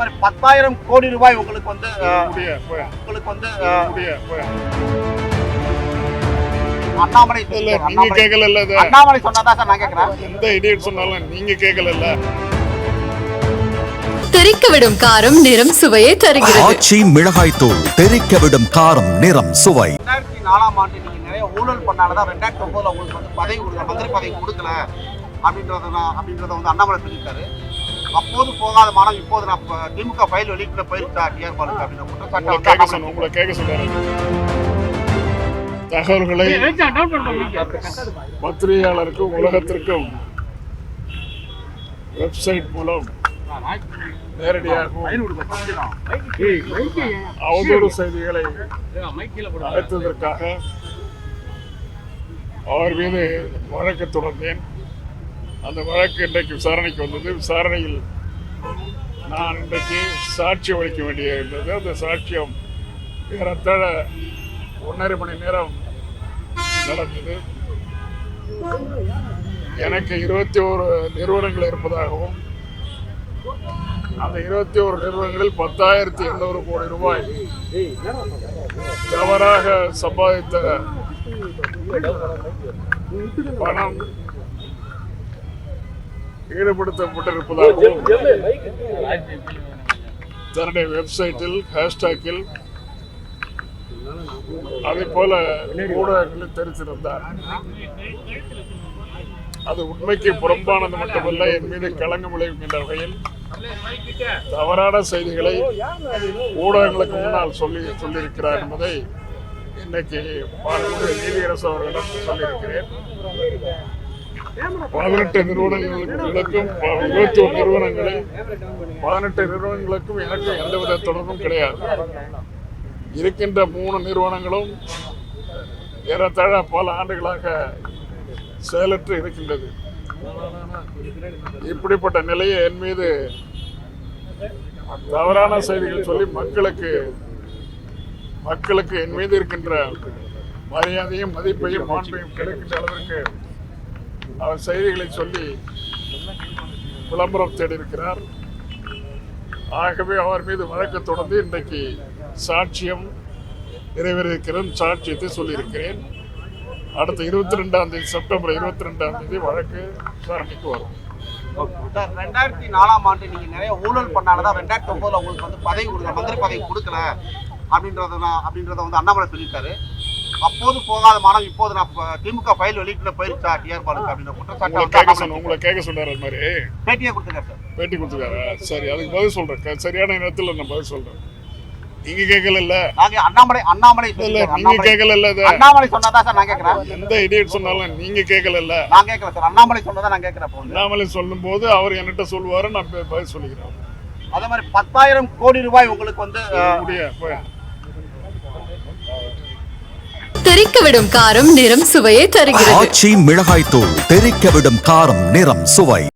மாதிரி பத்தாயிரம் கோடி ரூபாய் உங்களுக்கு வந்து உங்களுக்கு வந்து அண்ணாமலை. நீங்க அண்ணாமலை கேட்கல அண்ணாமலை சொன்னதா சார்? நான் கேட்கிறேன் எந்த இடியட் சொன்னாலும் நீங்க கேட்கல இல்ல தெறிக்க விடும் காரம் நிறம் சுவையை தருகிறது. ஆச்சி மிளகாய் தூள் தெறிக்க விடும் காரம் நிறம் சுவை. ரெண்டாயிரத்தி நாலாம் ஆண்டு நீங்க நிறைய ஊழல் பண்ணாலதான் ரெண்டாயிரத்தி ஒன்பதுல உங்களுக்கு வந்து பதவி கொடுக்கல மந்திரி பதவி கொடுக்கல அப்படின்றத அப்படின்றத வந்து அண்ணாமலை சொல்லியிருக்காரு. அப்போது போகாத மானம் இப்போது நான் திமுக ஃபைல் வெளியிட்டு போயிருச்சா டிஆர் பாலுக்கு அப்படின்ற குற்றச்சாட்டை உங்களை கேட்க தகவல்களை பத்திரிகையாளருக்கும் உலகத்திற்கும் வெப்சைட் மூலம் நேரடியாகவும் அவதூறு செய்திகளை அழைத்ததற்காக அவர் மீது வழக்கு தொடர்ந்தேன். அந்த வழக்கு இன்றைக்கு விசாரணைக்கு வந்தது. விசாரணையில் நான் இன்றைக்கு சாட்சி அளிக்க வேண்டிய இருந்தது. அந்த சாட்சியம் ஏறத்தாழ ஒன்றரை மணி நேரம் நடந்தது. எனக்கு இருபத்தி ஒரு நிறுவனங்கள் இருப்பதாகவும் அந்த இருபத்தி ஒரு நிறுவனங்களில் பத்தாயிரத்தி எண்ணூறு கோடி ரூபாய் தவறாக சம்பாதித்த பணம் ஈடுபடுத்தப்பட்டிருப்பதாகவும் தன்னுடைய வெப்சைட்டில் ஹேஷ்டாக்கில் அதே போல ஊடகங்களில் தெரிவித்திருந்தார் அது உண்மைக்கு புறம்பானது மட்டுமல்ல என் மீது களங்கம் விளைவிக்கின்ற வகையில் தவறான செய்திகளை ஊடகங்களுக்கு முன்னால் சொல்லி சொல்லியிருக்கிறார் என்பதை இன்னைக்கு நீதியரசு அவர்களிடம் சொல்லியிருக்கிறேன். பதினெட்டு நிறுவனங்களுக்கும் இருபத்தி ஒரு நிறுவனங்களை பதினெட்டு நிறுவனங்களுக்கும் எனக்கும் எந்தவித தொடர்பும் கிடையாது. இருக்கின்ற மூணு நிறுவனங்களும் ஏறத்தாழ பல ஆண்டுகளாக செயலற்று இருக்கின்றது. இப்படிப்பட்ட நிலையை என் மீது தவறான செய்திகள் சொல்லி மக்களுக்கு மக்களுக்கு என் மீது இருக்கின்ற மரியாதையும் மதிப்பையும் மாண்பையும் கிடைக்கின்ற அளவிற்கு அவர் செய்திகளை சொல்லி விளம்பரம் தேடியிருக்கிறார். ஆகவே அவர் மீது வழக்கு தொடர்ந்து இன்றைக்கு சாட்சியம் நிறைவேறியிருக்கிறேன் சாட்சியத்தை சொல்லியிருக்கிறேன். அடுத்த இருபத்தி ரெண்டாம் தேதி செப்டம்பர் இருபத்தி ரெண்டாம் தேதி வழக்கு விசாரணைக்கு வரும். ரெண்டாயிரத்தி நாலாம் ஆண்டு நீங்க நிறைய ஊழல் பண்ணாலதான் ரெண்டாயிரத்தி ஒன்பதுல உங்களுக்கு வந்து பதவி கொடுக்கல மந்திரி பதவி கொடுக்கல அப்படின்றத அப்படின்றத வந்து அண்ணாமலை சொல்லியிருக்காரு. அப்போது போகாத மானம் இப்போது நான் திமுக ஃபைல் வெளியிட்டு போயிருச்சா டிஆர் பாலுக்கு அப்படின்ற குற்றச்சாட்டை கேட்க சொன்ன உங்களை கேட்க சொன்னார் அது மாதிரி. பேட்டியே கொடுத்துருக்காரு சார். பேட்டி கொடுத்துருக்காரு? சரி அதுக்கு பதில் சொல்றேன். சரியான நேரத்தில் நான் பதில் சொல்றேன். நீங்க கேட்கல இல்ல நாங்க அண்ணாமலை அண்ணாமலை இல்ல. நீங்க கேட்கல இல்ல அண்ணாமலை சொன்னதா சார் நான் கேட்கிறேன். எந்த இடியட் சொன்னாலும் நீங்க கேட்கல இல்ல நான் கேட்கல சார். அண்ணாமலை சொன்னதா நான் வந்து. அண்ணாமலை சொல்லும் போது அவர் என்கிட்ட சொல்லுவாரு நான் பதில் சொல்லிக்கிறேன். அதே மாதிரி பத்தாயிரம் கோடி ரூபாய் உங்களுக்கு வந்து தெறிக்க விடும் காரம் நிறம் சுவையை தருகிறது. ஆச்சி மிளகாய் தூள் தெறிக்க விடும் காரம் நிறம் சுவை.